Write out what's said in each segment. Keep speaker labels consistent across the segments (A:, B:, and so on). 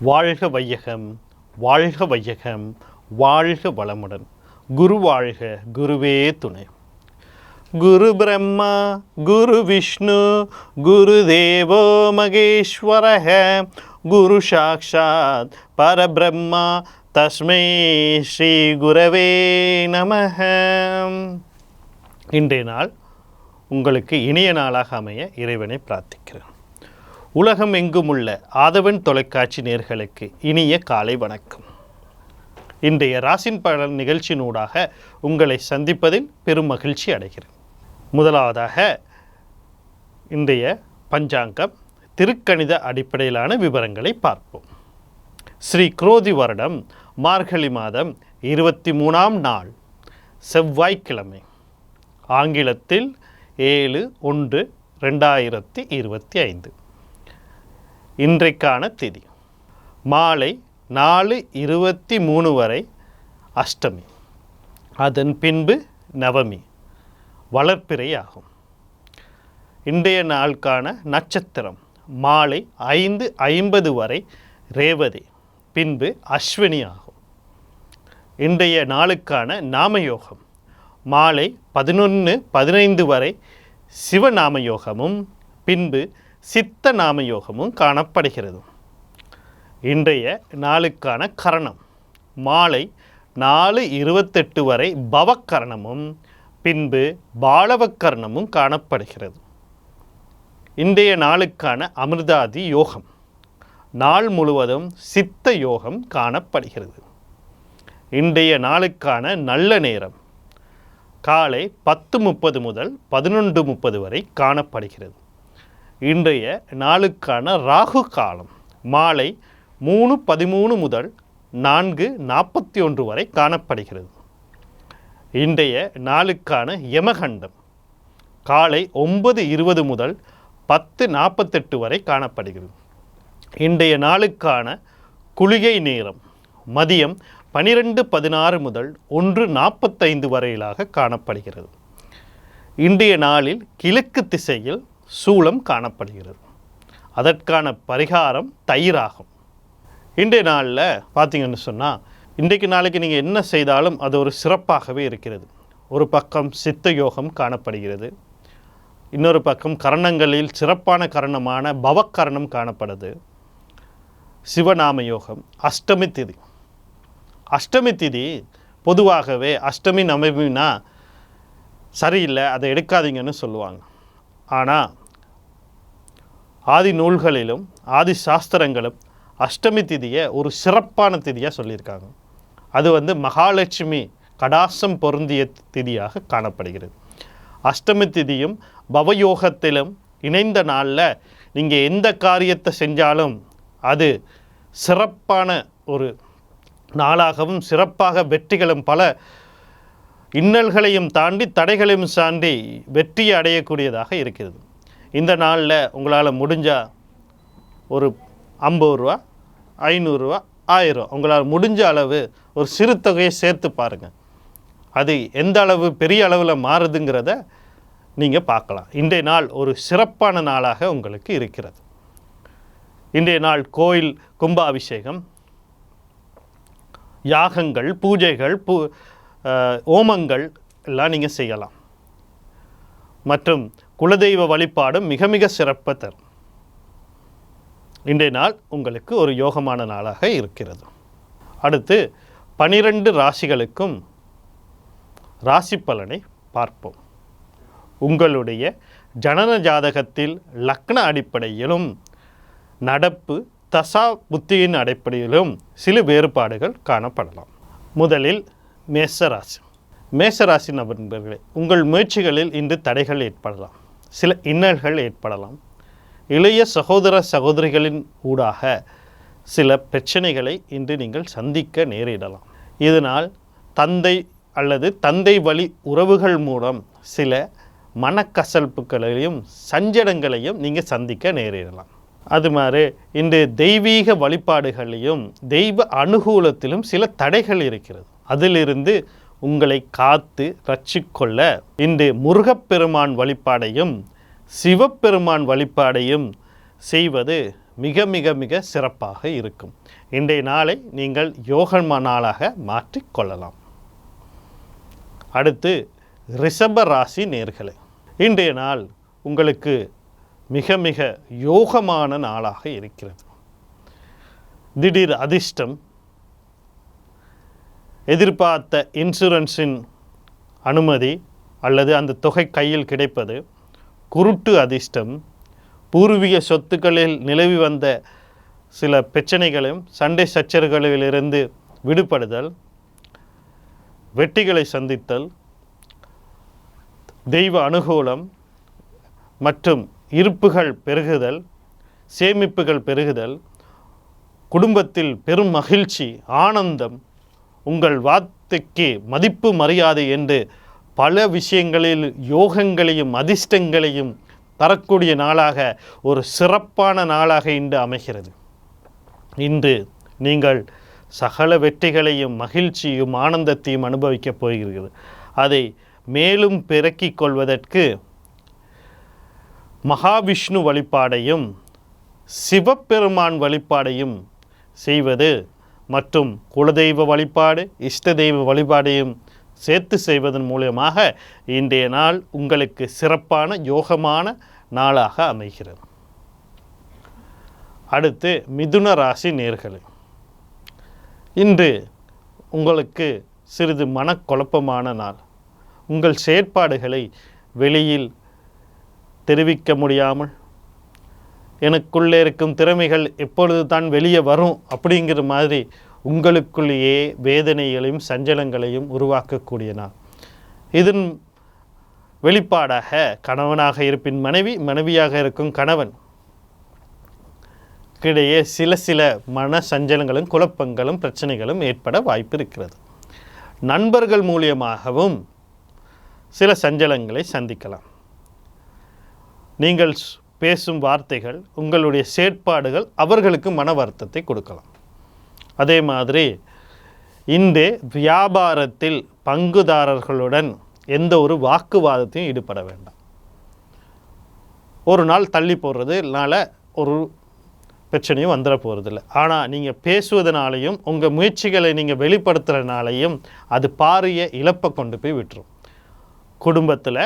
A: வாழ்க வையகம் வாழ்க வையகம் வாழ்க வளமுடன். குரு வாழ்க குருவே துணை. குரு பிரம்மா குரு விஷ்ணு குரு தேவோ மகேஸ்வரக குரு சாக்ஷாத் பரபிரம்மா தஸ்மை ஸ்ரீ குரவே நமக. இன்றைய நாள் உங்களுக்கு இனிய நாளாக அமைய இறைவனை பிரார்த்திக்கிறேன். உலகம் எங்கும் உள்ள ஆதவன் தொலைக்காட்சி நேர்களுக்கு இனிய காலை வணக்கம். இன்றைய ராசின் பலன் நிகழ்ச்சியினூடாக உங்களை சந்திப்பதில் பெரும் மகிழ்ச்சி அடைகிறேன். முதலாவதாக இன்றைய பஞ்சாங்கம் திருக்கணித அடிப்படையிலான விவரங்களை பார்ப்போம். ஸ்ரீ குரோதி வருடம் மார்கழி மாதம் இருபத்தி மூணாம் நாள் செவ்வாய்க்கிழமை ஆங்கிலத்தில் ஏழு ஒன்று ரெண்டாயிரத்தி இருபத்தி ஐந்து. இன்றைக்கான திதி. மாலை நாலு இருபத்தி மூணு வரை அஷ்டமி. அதன் பின்பு நவமி. வளர்ப்பிறை ஆகும் இன்றைய நாளுக்கான நட்சத்திரம் மாலை ஐந்து ஐம்பது வரை ரேவதி பின்பு அஸ்வினி ஆகும். இன்றைய நாளுக்கான நாமயோகம் மாலை பதினொன்று பதினைந்து வரை சிவநாமயோகமும் பின்பு சித்த நாம யோகமும் காணப்படுகிறது. இன்றைய நாளுக்கான கரணம். மாலை நாலு இருபத்தெட்டு வரை பவக்கரணமும் பின்பு பாலவக்கரணமும் காணப்படுகிறது. இன்றைய நாளுக்கான அமிர்தாதி யோகம். நாள் முழுவதும் சித்த யோகம் காணப்படுகிறது. இன்றைய நாளுக்கான நல்ல நேரம். காலை பத்து முப்பது முதல் பதினொன்று முப்பது வரை காணப்படுகிறது. இன்றைய நாளுக்கான ராகு காலம் மாலை மூணு பதிமூணு முதல் நான்கு நாற்பத்தி ஒன்று வரை காணப்படுகிறது. இன்றைய நாளுக்கான யமகண்டம் காலை ஒன்பது இருபது முதல் பத்து நாற்பத்தெட்டு வரை காணப்படுகிறது. இன்றைய நாளுக்கான குளிகை நேரம் மதியம் பனிரெண்டு பதினாறு முதல் ஒன்று நாற்பத்தைந்து வரையிலாக காணப்படுகிறது. இன்றைய நாளில் கிழக்கு திசையில் சூளம் காணப்படுகிறது. அதற்கான பரிகாரம் தயிராகும். இன்றைய நாளில் பார்த்தீங்கன்னு சொன்னால் இன்றைக்கு நாளைக்கு நீங்கள் என்ன செய்தாலும் அது ஒரு சிறப்பாகவே இருக்கிறது. ஒரு பக்கம் சித்த யோகம் காணப்படுகிறது. இன்னொரு பக்கம் கரணங்களில் சிறப்பான கரணமான பவக்கரணம் காணப்படுது. சிவநாம யோகம் அஷ்டமி திதி. அஷ்டமி திதி பொதுவாகவே அஷ்டமி நவமினா சரியில்லை அதை எடுக்காதீங்கன்னு சொல்லுவாங்க. ஆனால் ஆதி நூல்களிலும் ஆதி சாஸ்திரங்களும் அஷ்டமி திதியை ஒரு சிறப்பான திதியாக சொல்லியிருக்காங்க. அது வந்து மகாலட்சுமி கடாசம் பொருந்திய திதியாக காணப்படுகிறது. அஷ்டமி திதியும் பவயோகத்திலும் இணைந்த நாளில் நீங்கள் எந்த காரியத்தை செஞ்சாலும் அது சிறப்பான ஒரு நாளாகவும் சிறப்பாக வெற்றிகளும் பல இன்னல்களையும் தாண்டி தடைகளையும் தாண்டி வெற்றியை அடையக்கூடியதாக இருக்கிறது. இந்த நாளில் உங்களால் முடிஞ்சால் ஒரு ஐம்பது ரூபா ஐநூறுரூவா ஆயிரம். உங்களால் முடிஞ்ச அளவு ஒரு சிறு தொகையை சேர்த்து பாருங்கள் அது எந்த அளவு பெரிய அளவில் மாறுதுங்கிறத நீங்கள் பார்க்கலாம். இன்றைய நாள் ஒரு சிறப்பான நாளாக உங்களுக்கு இருக்கிறது. இன்றைய நாள் கோயில் கும்பாபிஷேகம் யாகங்கள் பூஜைகள் பூ ஓமங்கள் எல்லாம் நீங்கள் செய்யலாம். மற்றும் குலதெய்வ வழிபாடும் மிக மிக சிறப்பை தரும். இன்றைய நாள் உங்களுக்கு ஒரு யோகமான நாளாக இருக்கிறது. அடுத்து பனிரெண்டு ராசிகளுக்கும் ராசி பலனை பார்ப்போம். உங்களுடைய ஜனன ஜாதகத்தில் லக்ன அடிப்படையிலும் நடப்பு தசா புத்தியின் அடிப்படையிலும் சில வேறுபாடுகள் காணப்படலாம். முதலில் மேசராசி. மேசராசி நபர்களே உங்கள் முயற்சிகளில் இன்று தடைகள் ஏற்படலாம். சில இன்னல்கள் ஏற்படலாம். இளைய சகோதர சகோதரிகளின் ஊடாக சில பிரச்சனைகளை இன்று நீங்கள் சந்திக்க நேரிடலாம். இதனால் தந்தை அல்லது தந்தை வழி உறவுகள் மூலம் சில மனக்கசல்ப்புகளையும் சஞ்சடங்களையும் நீங்கள் சந்திக்க நேரிடலாம். அது மாதிரி இன்று தெய்வீக வழிபாடுகளையும் தெய்வ அனுகூலத்திலும் சில தடைகள் இருக்கிறது. அதிலிருந்து உங்களை காத்து ரட்சிக்கொள்ள இன்று முருகப்பெருமான் வழிபாடையும் சிவப்பெருமான் வழிபாடையும் செய்வது மிக மிக மிக சிறப்பாக இருக்கும். இன்றைய நாளை நீங்கள் யோகமா நாளாக மாற்றிக்கொள்ளலாம் அடுத்து ரிஷப ராசி நேர்களை இன்றைய நாள் உங்களுக்கு மிக மிக யோகமான நாளாக இருக்கிறது. திடீர் அதிர்ஷ்டம் எதிர்பார்த்த இன்சூரன்ஸின் அனுமதி அல்லது அந்த தொகை கையில் கிடைப்பது குருட்டு அதிர்ஷ்டம் பூர்வீக சொத்துக்களில் நிலவி வந்த சில பிரச்சனைகளும் சண்டை சச்சரவுகளிலிருந்து விடுபடுதல் வெட்டிகளை சந்தித்தல் தெய்வ அனுகூலம் மற்றும் இருப்புகள் பெருகுதல் சேமிப்புகள் பெருகுதல் குடும்பத்தில் பெரும் மகிழ்ச்சி ஆனந்தம் உங்கள் வார்த்தைக்கு மதிப்பு மரியாதை என்று பல விஷயங்களில் யோகங்களையும் அதிர்ஷ்டங்களையும் தரக்கூடிய நாளாக ஒரு சிறப்பான நாளாக இன்று அமைகிறது. இன்று நீங்கள் சகல வெற்றிகளையும் மகிழ்ச்சியும் ஆனந்தத்தையும் அனுபவிக்கப் போகிறது அதை மேலும் பெருக்கிக் கொள்வதற்கு மகாவிஷ்ணு வழிபாடையும் சிவபெருமான் வழிபாடையும் செய்வது மற்றும் குலதெய்வ வழிபாடு இஷ்ட தெய்வ வழிபாடையும் சேர்த்து செய்வதன் மூலயமாக இன்றைய நாள் உங்களுக்கு சிறப்பான யோகமான நாளாக அமைகிறது. அடுத்து மிதுன ராசி நேர்களே. இன்று உங்களுக்கு சிறிது மனக்குழப்பமான நாள். உங்கள் செயற்பாடுகளை வெளியில் தெரிவிக்க முடியாமல் எனக்குள்ளே இருக்கும் திறமைகள் எப்பொழுது தான் வெளியே வரும் அப்படிங்கிற மாதிரி உங்களுக்குள்ளேயே வேதனைகளையும் சஞ்சலங்களையும் உருவாக்கக்கூடிய நான் இதன் வெளிப்பாடாக கணவனாக இருப்பின் மனைவி மனைவியாக இருக்கும் கணவன். இடையே சில சில மன சஞ்சலங்களும் குழப்பங்களும் பிரச்சனைகளும் ஏற்பட வாய்ப்பு இருக்கிறது. நண்பர்கள் மூலியமாகவும் சில சஞ்சலங்களை சந்திக்கலாம். நீங்கள் பேசும் வார்த்தைகள் உங்களுடைய செயற்பாடுகள் அவர்களுக்கு மன வருத்தத்தை கொடுக்கலாம். அதே மாதிரி இந்த வியாபாரத்தில் பங்குதாரர்களுடன் எந்த ஒரு வாக்குவாதத்தையும் ஈடுபட வேண்டாம். ஒரு நாள் தள்ளி போடுறதுனால ஒரு பிரச்சனையும் வந்துட போகிறதில்ல ஆனால் நீங்கள் பேசுவதனாலையும் உங்கள் முயற்சிகளை நீங்கள் வெளிப்படுத்துறதுனாலையும் அது பாரிய இழப்பை கொண்டு போய் விட்டுரும். குடும்பத்தில்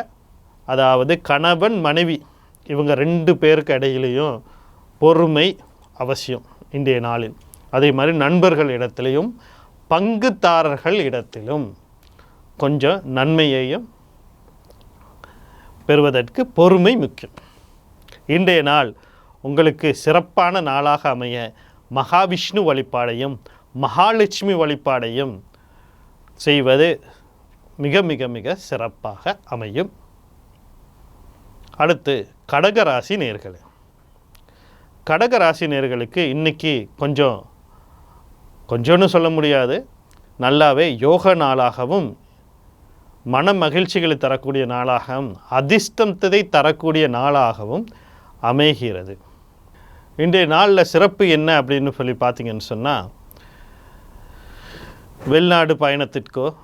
A: அதாவது கணவன் மனைவி இவங்க ரெண்டு பேருக்கு இடையிலையும் பொறுமை அவசியம் இன்றைய நாளில். அதே மாதிரி நண்பர்கள் இடத்திலையும் பங்குதாரர்கள் இடத்திலும் கொஞ்சம் நன்மையையும் பெறுவதற்கு பொறுமை முக்கியம். இன்றைய நாள் உங்களுக்கு சிறப்பான நாளாக அமைய மகாவிஷ்ணு வழிபாடையும் மகாலட்சுமி வழிபாடையும் செய்வது மிக மிக மிக சிறப்பாக அமையும். அடுத்து கடகராசி நேர்களே. கடகராசி நேர்களுக்கு இன்றைக்கி கொஞ்சம் கொஞ்சம்னு சொல்ல முடியாது. நல்லாவே யோக நாளாகவும் மன மகிழ்ச்சிகளை தரக்கூடிய நாளாகவும் அதிர்ஷ்டத்தை தரக்கூடிய நாளாகவும் அமைகிறது. இன்றைய நாளில் சிறப்பு என்ன அப்படின்னு சொல்லி பார்த்தீங்கன்னு சொன்னால் வெளிநாடு பயணத்திற்கோ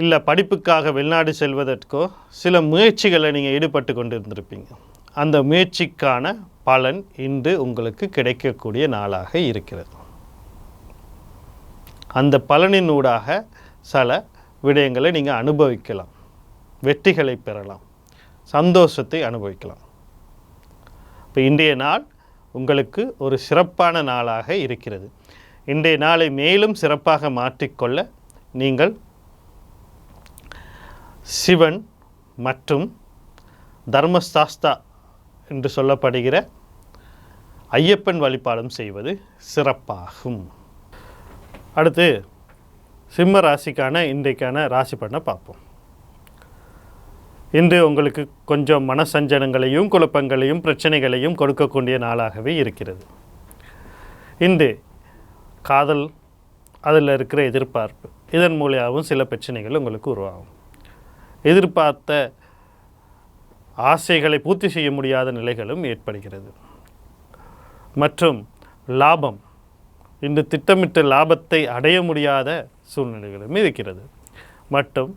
A: இல்லை படிப்புக்காக வெளிநாடு செல்வதற்கோ சில முயற்சிகளை நீங்கள் ஈடுபட்டு கொண்டு இருந்திருப்பீங்க அந்த முயற்சிக்கான பலன் இன்று உங்களுக்கு கிடைக்கக்கூடிய நாளாக இருக்கிறது. அந்த பலனினூடாக சில விடயங்களை நீங்கள் அனுபவிக்கலாம். வெற்றிகளை பெறலாம். சந்தோஷத்தை அனுபவிக்கலாம். இப்போ இன்றைய நாள் உங்களுக்கு ஒரு சிறப்பான நாளாக இருக்கிறது. இன்றைய நாளை மேலும் சிறப்பாக மாற்றிக்கொள்ள நீங்கள் சிவன் மற்றும் தர்மசாஸ்தா என்று சொல்லப்படுகிற ஐயப்பன் வழிபாடும் செய்வது சிறப்பாகும். அடுத்து சிம்ம ராசிக்கான இன்றைக்கான ராசி பண்ண பார்ப்போம். இன்று உங்களுக்கு கொஞ்சம் மனசஞ்சனங்களையும் குழப்பங்களையும் பிரச்சனைகளையும் கொடுக்கக்கூடிய நாளாகவே இருக்கிறது. இன்று காதல் அதில் இருக்கிற எதிர்பார்ப்பு இதன் மூலியாகவும் சில பிரச்சனைகள் உங்களுக்கு உருவாகும். எதிர்பார்த்த ஆசைகளை பூர்த்தி செய்ய முடியாத நிலைகளும் ஏற்படுகிறது. மற்றும் லாபம் இன்று திட்டமிட்ட லாபத்தை அடைய முடியாத சூழ்நிலைகளும் இருக்கிறது. மற்றும்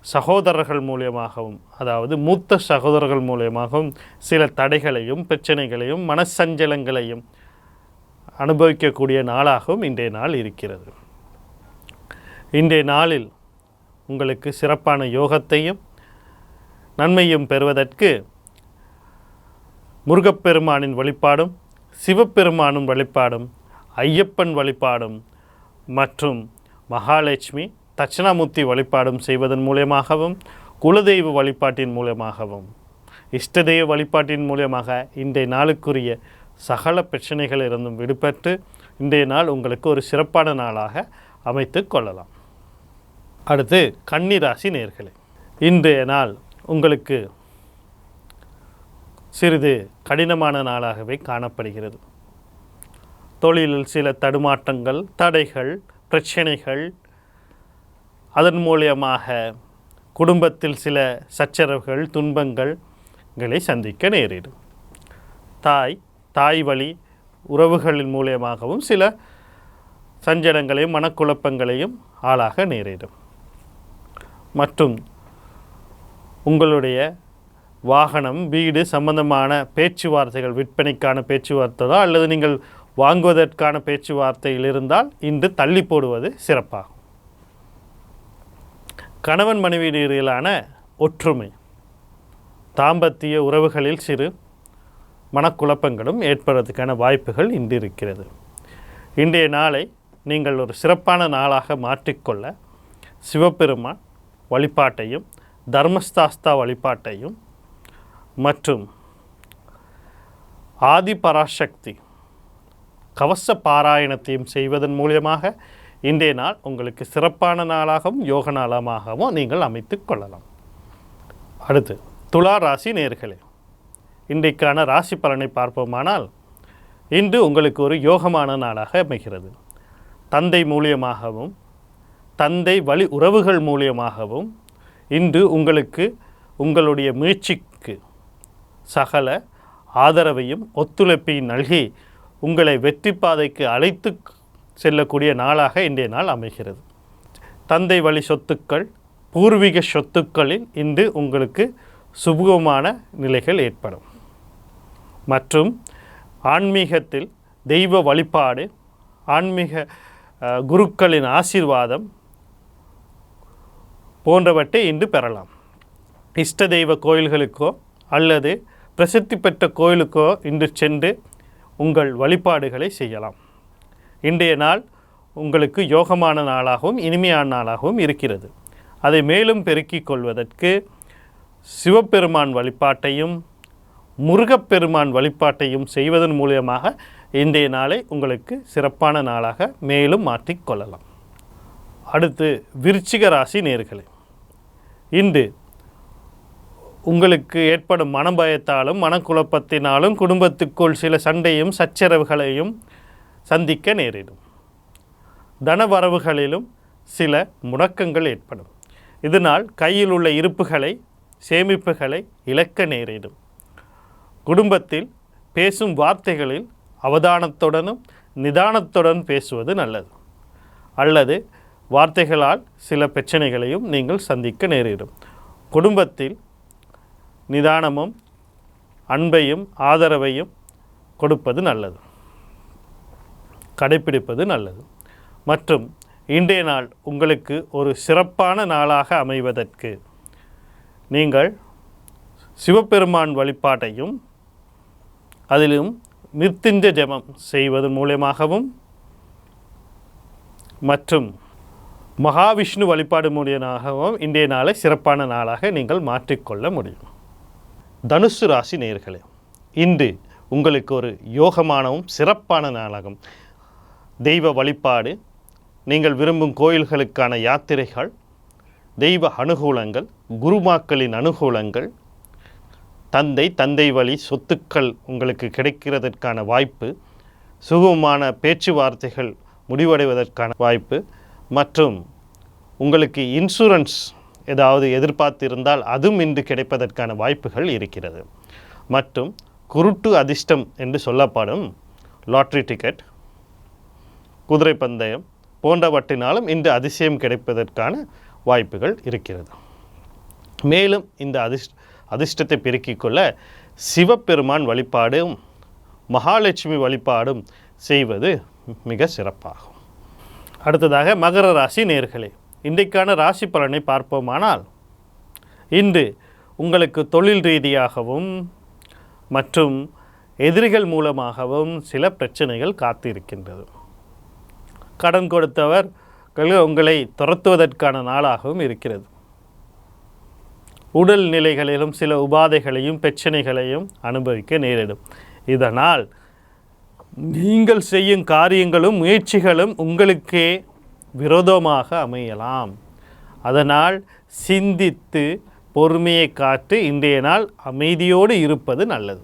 A: சகோதரர்கள் மூலியமாகவும் அதாவது மூத்த சகோதரர்கள் மூலியமாகவும் சில தடைகளையும் பிரச்சனைகளையும் மனசஞ்சலங்களையும் அனுபவிக்கக்கூடிய நாளாகவும் இன்றைய நாள் இருக்கிறது. இன்றைய நாளில் உங்களுக்கு சிறப்பான யோகத்தையும் நன்மையும் பெறுவதற்கு முருகப்பெருமானின் வழிபாடும் சிவபெருமானும் வழிபாடும் ஐயப்பன் வழிபாடும் மற்றும் மகாலட்சுமி தட்சிணாமூர்த்தி வழிபாடும் செய்வதன் மூலியமாகவும் குலதெய்வ வழிபாட்டின் மூலியமாகவும் இஷ்டதெய்வ வழிபாட்டின் மூலியமாக இன்றைய நாளுக்குரிய சகல பிரச்சனைகளிலிருந்தும் விடுபட்டு இன்றைய நாள் உங்களுக்கு ஒரு சிறப்பான நாளாக அமைத்து கொள்ளலாம். அடுத்து கன்னிராசி நேர்களே இன்றைய நாள் உங்களுக்கு சிறிது கடினமான நாளாகவே காணப்படுகிறது. தொழிலில் சில தடுமாற்றங்கள் தடைகள் பிரச்சனைகள் அதன் மூலியமாக குடும்பத்தில் சில சச்சரவுகள் துன்பங்கள்களை சந்திக்க நேரிடும். தாய் தாய் வழி உறவுகளின் மூலியமாகவும் சில சஞ்சலங்களையும் மனக்குழப்பங்களையும் ஆளாக நேரிடும். மற்றும் உங்களுடைய வாகனம் வீடு சம்பந்தமான பேச்சுவார்த்தைகள் விற்பனைக்கான பேச்சுவார்த்தைதோ அல்லது நீங்கள் வாங்குவதற்கான பேச்சுவார்த்தையில் இருந்தால் இன்று தள்ளி போடுவது சிறப்பாகும். கணவன் மனைவி இடையிலான ஒற்றுமை தாம்பத்திய உறவுகளில் சிறு மனக்குழப்பங்களும் ஏற்படுறதுக்கான வாய்ப்புகள் இன்று இருக்கிறது. இன்றைய நாளை நீங்கள் ஒரு சிறப்பான நாளாக மாற்றிக்கொள்ள சிவபெருமான் வழிபாட்டையும் தர்மஸ்தாஸ்தா வழிபாட்டையும் மற்றும் ஆதிபராசக்தி கவச பாராயணத்தையும் செய்வதன் மூலியமாக இன்றைய நாள் உங்களுக்கு சிறப்பான நாளாகவும் யோக நாளமாகவும் நீங்கள் அமைத்து கொள்ளலாம். அடுத்து துலா ராசி நேர்களே இன்றைக்கான ராசி பலனை பார்ப்போமானால் இன்று உங்களுக்கு ஒரு யோகமான நாளாக அமைகிறது. தந்தை மூலியமாகவும் தந்தை வழி உறவுகள் மூலியமாகவும் இன்று உங்களுக்கு உங்களுடைய முயற்சிக்கு சகல ஆதரவையும் ஒத்துழைப்பையும் நல்கி உங்களை வெற்றி பாதைக்கு அழைத்து செல்லக்கூடிய நாளாக இன்றைய நாள் அமைகிறது. தந்தை வழி சொத்துக்கள் பூர்வீக சொத்துக்களில் இன்று உங்களுக்கு சுபகமான நிலைகள் ஏற்படும். மற்றும் ஆன்மீகத்தில் தெய்வ வழிபாடு ஆன்மீக குருக்களின் ஆசீர்வாதம் போன்றவற்றை இன்று பெறலாம். இஷ்ட தெய்வ கோயில்களுக்கோ அல்லது பிரசித்தி பெற்ற கோயிலுக்கோ இன்று சென்று உங்கள் வழிபாடுகளை செய்யலாம். இன்றைய நாள் உங்களுக்கு யோகமான நாளாகவும் இனிமையான நாளாகவும் இருக்கிறது. அதை மேலும் பெருக்கிக் கொள்வதற்கு சிவபெருமான் வழிபாட்டையும் முருகப்பெருமான் வழிபாட்டையும் செய்வதன் மூலியமாக இன்றைய நாளை உங்களுக்கு சிறப்பான நாளாக மேலும் மாற்றிக்கொள்ளலாம் அடுத்து விருச்சிக ராசி நேர்களே. இன்று உங்களுக்கு ஏற்படும் மனபயத்தாலும் மனக்குழப்பத்தினாலும் குடும்பத்துக்குள் சில சண்டையும் சச்சரவுகளையும் சந்திக்க நேரிடும். தனவரவுகளிலும் சில முடக்கங்கள் ஏற்படும். இதனால் கையில் உள்ள இருப்புகளை சேமிப்புகளை இழக்க நேரிடும். குடும்பத்தில் பேசும் வார்த்தைகளில் அவதானத்துடனும் நிதானத்துடன் பேசுவது நல்லது. அல்லது வார்த்தைகளால் சில பிரச்சனைகளையும் நீங்கள் சந்திக்க நேரிடும். குடும்பத்தில் நிதானமும் அன்பையும் ஆதரவையும் கொடுப்பது நல்லது. கடைப்பிடிப்பது நல்லது. மற்றும் இன்றைய நாள் உங்களுக்கு ஒரு சிறப்பான நாளாக அமைவதற்கு நீங்கள் சிவபெருமான் வழிபாட்டையும் அதிலும் மிருத்யுஞ்ச ஜெபம் செய்வதன் மூலமாகவும் மற்றும் மகாவிஷ்ணு வழிபாடு மூலியமாகவும் இன்றைய நாளை சிறப்பான நாளாக நீங்கள் மாற்றிக்கொள்ள முடியும். தனுசு ராசி நேர்களே இன்று உங்களுக்கு ஒரு யோகமானவும் சிறப்பான நாளாகும். தெய்வ வழிபாடு நீங்கள் விரும்பும் கோயில்களுக்கான யாத்திரைகள் தெய்வ அனுகூலங்கள் குருமாக்களின் அனுகூலங்கள் தந்தை தந்தை வழி சொத்துக்கள் உங்களுக்கு கிடைக்கிறதற்கான வாய்ப்பு சுகமான பேச்சுவார்த்தைகள் முடிவடைவதற்கான வாய்ப்பு மற்றும் உங்களுக்கு இன்சூரன்ஸ் ஏதாவது எதிர்பார்த்திருந்தால் அதுவும் இன்று கிடைப்பதற்கான வாய்ப்புகள் இருக்கிறது. மற்றும் குருட்டு அதிர்ஷ்டம் என்று சொல்லப்படும் லாட்ரி டிக்கெட் குதிரை பந்தயம் போன்றவற்றினாலும் இன்று அதிசயம் கிடைப்பதற்கான வாய்ப்புகள் இருக்கிறது. மேலும் இந்த அதிர்ஷ் அதிர்ஷ்டத்தை பெருக்கிக் கொள்ள சிவபெருமான் வழிபாடும் மகாலட்சுமி வழிபாடும் செய்வது மிக சிறப்பாகும். அடுத்ததாக மகர ராசி நேர்களே இன்றைக்கான ராசி பலனை பார்ப்போமானால் இன்று உங்களுக்கு தொழில் ரீதியாகவும் மற்றும் எதிரிகள் மூலமாகவும் சில பிரச்சனைகள் காத்திருக்கின்றது. கடன் கொடுத்தவர் உங்களை துரத்துவதற்கான நாளாகவும் இருக்கிறது. உடல் நிலைகளிலும் சில உபாதைகளையும் பிரச்சனைகளையும் அனுபவிக்க நேரிடும். இதனால் நீங்கள் செய்யும் காரியங்களும் முயற்சிகளும் உங்களுக்கே விரோதமாக அமையலாம். அதனால் சிந்தித்து பொறுமையை காத்து இன்றைய நாள் அமைதியோடு இருப்பது நல்லது.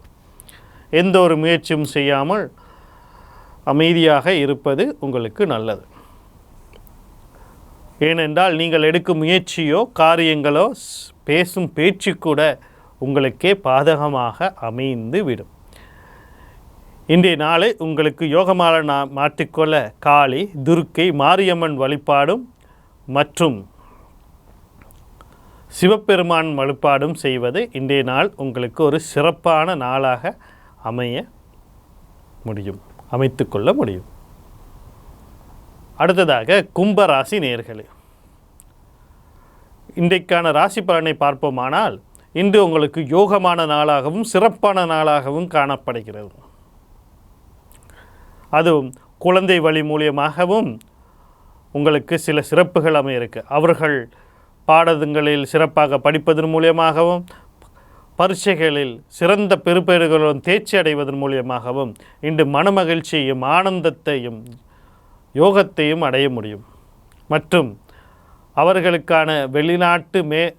A: எந்த ஒரு முயற்சியும் செய்யாமல் அமைதியாக இருப்பது உங்களுக்கு நல்லது. ஏனென்றால் நீங்கள் எடுக்கும் முயற்சியோ காரியங்களோ பேசும் பேச்சு கூட உங்களுக்கே பாதகமாக அமைந்து விடும். இன்றைய நாளை உங்களுக்கு யோகமாக நான் மாற்றிக்கொள்ள காளி துர்க்கை மாரியம்மன் வழிபாடும் மற்றும் சிவபெருமான் வழிபாடும் செய்வது இன்றைய நாள் உங்களுக்கு ஒரு சிறப்பான நாளாக அமைய முடியும் அமைத்துக்கொள்ள முடியும். அடுத்ததாக கும்பராசி நேர்களே இன்றைக்கான ராசி பலனை பார்ப்போமானால் இன்று உங்களுக்கு யோகமான நாளாகவும் சிறப்பான நாளாகவும் காணப்படுகிறது. அதுவும் குழந்தை வழி மூலியமாகவும் உங்களுக்கு சில சிறப்புகள் அமைய அவர்கள் பாடங்களில் சிறப்பாக படிப்பதன் மூலியமாகவும் பரீட்சைகளில் சிறந்த பெறுபேறுகளுடன் தேர்ச்சி அடைவதன் மூலியமாகவும் இன்று மனமகிழ்ச்சியையும் ஆனந்தத்தையும் யோகத்தையும் அடைய முடியும். மற்றும் அவர்களுக்கான வெளிநாட்டு மே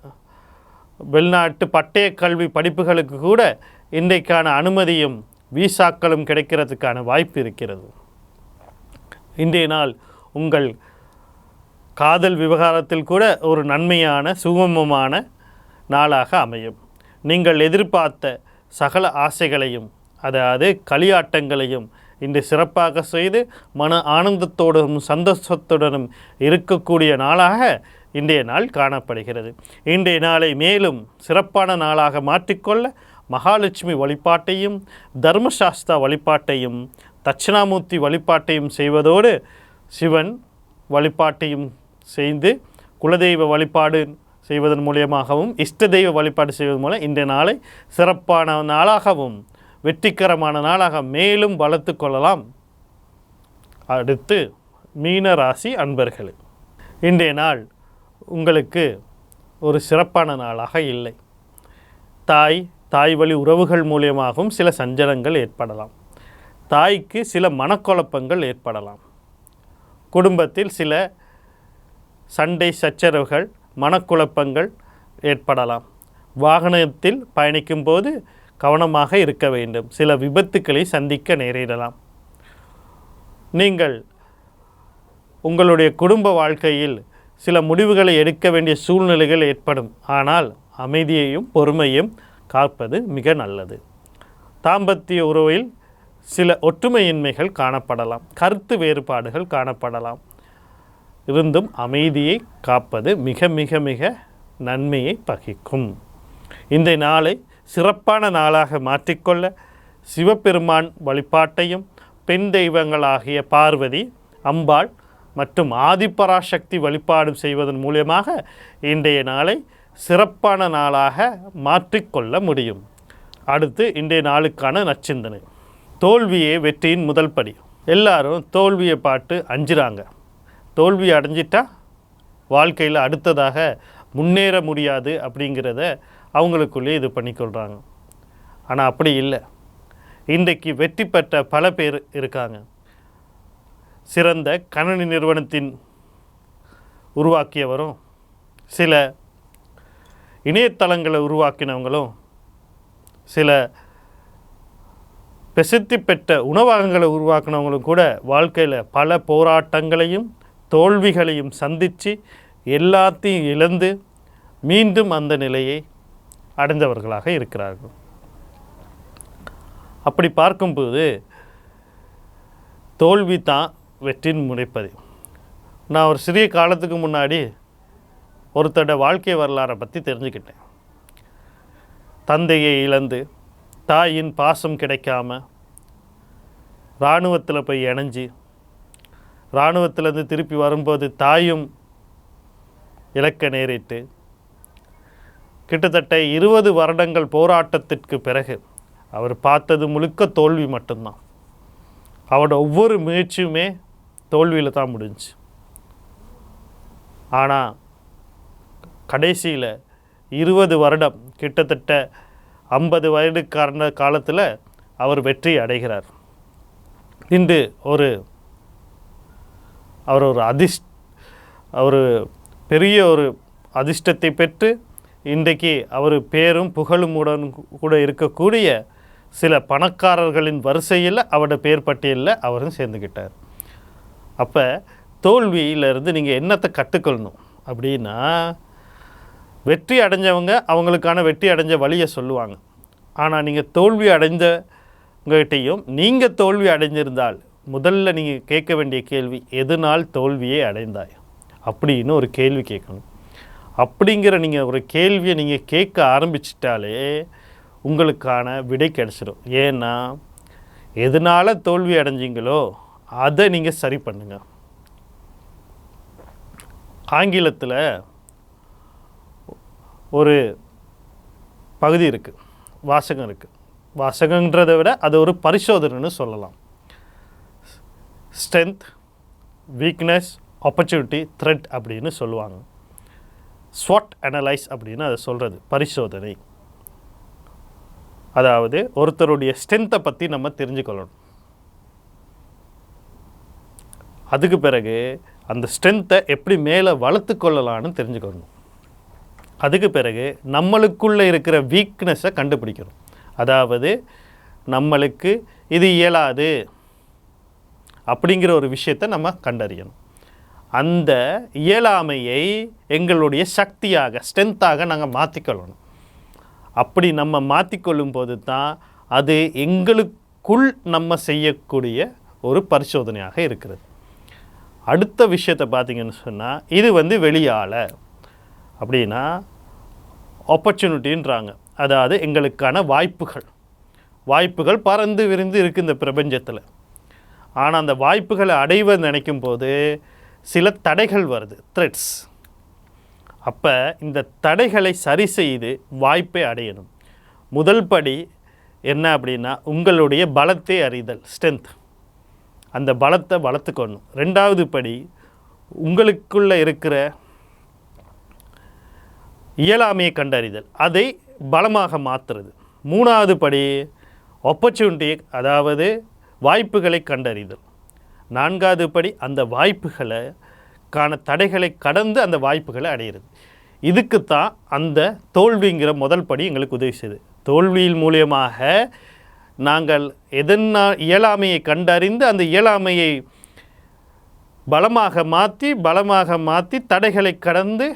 A: வெளிநாட்டு பட்டய கல்வி படிப்புகளுக்கு கூட இன்றைக்கான அனுமதியும் வீசாக்களும் கிடைக்கிறதுக்கான வாய்ப்பு இருக்கிறது. இன்றைய நாள் உங்கள் காதல் விவகாரத்தில் கூட ஒரு நன்மையான சுகமமான நாளாக அமையும். நீங்கள் எதிர்பார்த்த சகல ஆசைகளையும் அதாவது களியாட்டங்களையும் இன்று சிறப்பாக செய்து மன ஆனந்தத்தோடும் சந்தோஷத்துடனும் இருக்கக்கூடிய நாளாக இன்றைய நாள் காணப்படுகிறது. இன்றைய நாளை மேலும் சிறப்பான நாளாக மாற்றிக்கொள்ள மகாலட்சுமி வழிபாட்டையும் தர்மசாஸ்தா வழிபாட்டையும் தட்சிணாமூர்த்தி வழிபாட்டையும் செய்வதோடு சிவன் வழிபாட்டையும் செய்து குலதெய்வ வழிபாடு செய்வதன் மூலியமாகவும் இஷ்ட தெய்வ வழிபாடு செய்வதன் மூலம் இந்த நாளை சிறப்பான நாளாகவும் வெற்றிகரமான நாளாக மேலும் வளர்த்து கொள்ளலாம். அடுத்து மீன ராசி அன்பர்களே இன்றைய நாள் உங்களுக்கு ஒரு சிறப்பான நாளாக இல்லை. தாய் தாய் வழி உறவுகள் மூலியமாகவும் சில சஞ்சலங்கள் ஏற்படலாம். தாய்க்கு சில மனக்குழப்பங்கள் ஏற்படலாம். குடும்பத்தில் சில சண்டை சச்சரவுகள் மனக்குழப்பங்கள் ஏற்படலாம். வாகனத்தில் பயணிக்கும் போது கவனமாக இருக்க வேண்டும். சில விபத்துக்களை சந்திக்க நேரிடலாம். நீங்கள் உங்களுடைய குடும்ப வாழ்க்கையில் சில முடிவுகளை எடுக்க வேண்டிய சூழ்நிலைகள் ஏற்படும். ஆனால் அமைதியையும் பொறுமையும் காப்பது மிக நல்லது. தாம்பத்திய உறவில் சில ஒற்றுமையின்மைகள் காணப்படலாம். கருத்து வேறுபாடுகள் காணப்படலாம். இருந்தும் அமைதியை காப்பது மிக மிக மிக நன்மையை பகிக்கும் இந்த நாளை சிறப்பான நாளாக மாற்றிக்கொள்ள சிவபெருமான் வழிபாட்டையும் பெண் தெய்வங்களாகிய பார்வதி அம்பாள் மற்றும் ஆதிபராசக்தி வழிபாடு செய்வதன் மூலியமாக இன்றைய நாளை சிறப்பான நாளாக மாற்றிக்கொள்ள முடியும். அடுத்து இன்றைய நாளுக்கான நச்சிந்தனை தோல்வியே வெற்றியின் முதல் படி. எல்லாரும் தோல்வியை பார்த்து அஞ்சுறாங்க. தோல்வி அடைஞ்சிட்டா வாழ்க்கையில் அடுத்ததாக முன்னேற முடியாது அப்படிங்கிறத அவங்களுக்குள்ளே இது பண்ணிக்கொள்கிறாங்க ஆனால் அப்படி இல்லை. இன்றைக்கு வெற்றி பெற்ற பல பேர் இருக்காங்க. சிறந்த கணனி நிறுவனத்தின் உருவாக்கியவரும் சில இணையதளங்களை உருவாக்கினவங்களும் சில பிரசித்தி பெற்ற உணவகங்களை உருவாக்கினவங்களும் கூட வாழ்க்கையில் பல போராட்டங்களையும் தோல்விகளையும் சந்தித்து எல்லாத்தையும் இழந்து மீண்டும் அந்த நிலையை அடைந்தவர்களாக இருக்கிறார்கள். அப்படி பார்க்கும்போது தோல்வி தான் வெற்றின் முனைப்பது. நான் ஒரு சிறிய காலத்துக்கு முன்னாடி ஒருத்தோட வாழ்க்கை வரலாறை பற்றி தெரிஞ்சுக்கிட்டேன். தந்தையை இழந்து தாயின் பாசம் கிடைக்காம இராணுவத்தில் போய் இணைஞ்சு இராணுவத்திலேருந்து திருப்பி வரும்போது தாயும் இழக்க நேரிட்டு கிட்டத்தட்ட இருபது வருடங்கள் போராட்டத்திற்கு பிறகு அவர் பார்த்தது முழுக்க தோல்வி மட்டும்தான். அவரோட ஒவ்வொரு முயற்சியுமே தோல்வியில் தான் முடிஞ்சுச்சு ஆனால் கடைசியில் இருபது வருடம் கிட்டத்தட்ட ஐம்பது வயதுக்கான காலத்தில் அவர் வெற்றி அடைகிறார். இன்று ஒரு அவர் ஒரு அதிர்ஷ் ஒரு பெரிய ஒரு அதிர்ஷ்டத்தை பெற்று இன்றைக்கு அவர் பேரும் புகழும் உடன் கூட இருக்கக்கூடிய சில பணக்காரர்களின் வரிசையில் அவரோட பேர் பட்டியலில் அவரும் சேர்ந்துக்கிட்டார் அப்போ தோல்வியிலிருந்து நீங்கள் என்னத்தை கற்றுக்கொள்ளணும் அப்படின்னா வெற்றி அடைஞ்சவங்க அவங்களுக்கான வெற்றி அடைஞ்ச வழியை சொல்லுவாங்க. ஆனால் நீங்கள் தோல்வி அடைந்தவங்ககிட்டையும் நீங்கள் தோல்வி அடைஞ்சிருந்தால் முதல்ல நீங்கள் கேட்க வேண்டிய கேள்வி எதனால் தோல்வியை அடைந்தாய்? அப்படின்னு ஒரு கேள்வி கேட்கணும். அப்படிங்கிற நீங்கள் ஒரு கேள்வியை நீங்கள் கேட்க ஆரம்பிச்சிட்டாலே உங்களுக்கான விடை கிடச்சிடும் ஏன்னா எதனால் தோல்வி அடைஞ்சிங்களோ அதை நீங்கள் சரி பண்ணுங்க. ஆங்கிலத்தில் ஒரு பகுதி இருக்குது வாசகம் இருக்குது வாசகன்றதை விட அது ஒரு பரிசோதனைன்னு சொல்லலாம். ஸ்ட்ரென்த் வீக்னஸ் ஆப்பர்ச்சுனிட்டி த்ரெட் அப்படின்னு சொல்லுவாங்க. ஸ்வாட் அனலைஸ் அப்படின்னு அதை சொல்கிறது பரிசோதனை. அதாவது ஒருத்தருடைய ஸ்ட்ரென்த்தை பற்றி நம்ம தெரிஞ்சுக்கொள்ளணும். அதுக்கு பிறகு அந்த ஸ்ட்ரென்த்தை எப்படி மேலே வளர்த்து கொள்ளலான்னு தெரிஞ்சுக்கணும் அதுக்கு பிறகு நம்மளுக்குள்ளே இருக்கிற வீக்னஸை கண்டுபிடிக்கணும். அதாவது நம்மளுக்கு இது இயலாது அப்படிங்கிற ஒரு விஷயத்தை நம்ம கண்டறியணும். அந்த இயலாமையை எங்களுடைய சக்தியாக ஸ்ட்ரென்த்தாக நாங்கள் மாற்றிக்கொள்ளணும் அப்படி நம்ம மாற்றிக்கொள்ளும் போது தான் அது எங்களுக்குள் நம்ம செய்யக்கூடிய ஒரு பரிசோதனையாக இருக்கிறது. அடுத்த விஷயத்தை பார்த்தீங்கன்னு சொன்னால் இது வந்து வெளியால். அப்படின்னா ஆப்பர்ச்சுனிட்டின்றாங்க அதாவது எங்களுக்கான வாய்ப்புகள். வாய்ப்புகள் பறந்து விரிந்து இருக்குது இந்த பிரபஞ்சத்தில். ஆனால் அந்த வாய்ப்புகளை அடைவ நினைக்கும் போது சில தடைகள் வருது. த்ரெட்ஸ் அப்போ இந்த தடைகளை சரி செய்து வாய்ப்பை அடையணும். முதல் படி என்ன அப்படின்னா உங்களுடைய பலத்தை அறிதல் ஸ்ட்ரென்த் அந்த பலத்தை வளர்த்துக்கணும். ரெண்டாவது படி உங்களுக்குள்ளே இருக்கிற இயலாமையை கண்டறிதல். அதை பலமாக மாற்றுறது. மூணாவது படி ஆப்பர்ச்சுனிட்டி அதாவது வாய்ப்புகளை கண்டறிதல். நான்காவது படி அந்த வாய்ப்புகளை கான தடைகளை கடந்து அந்த வாய்ப்புகளை அடையிறது. இதுக்கு தான் அந்த தோல்விங்கிற முதல் படி எங்களுக்கு உதவி செய்யுது தோல்வியின் மூலியமாக நாங்கள் எதனா இயலாமையை கண்டறிந்து அந்த இயலாமையை பலமாக மாற்றி பலமாக மாற்றி தடைகளை கடந்து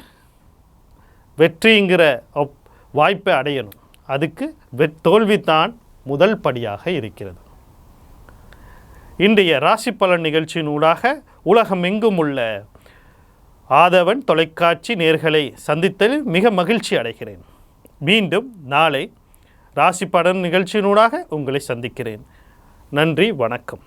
A: வெற்றிங்கிற வாய்ப்பை அடையணும். அதுக்கு வெ தோல்விதான் முதல் படியாக இருக்கிறது. இன்றைய ராசி பலன் நிகழ்ச்சியின் ஊடாக உலகமெங்கும் உள்ள ஆதவன் தொலைக்காட்சி நேர்களை சந்தித்ததில் மிக மகிழ்ச்சி அடைகிறேன். மீண்டும் நாளை ராசி பலன் நிகழ்ச்சியினூடாக உங்களை சந்திக்கிறேன். நன்றி வணக்கம்.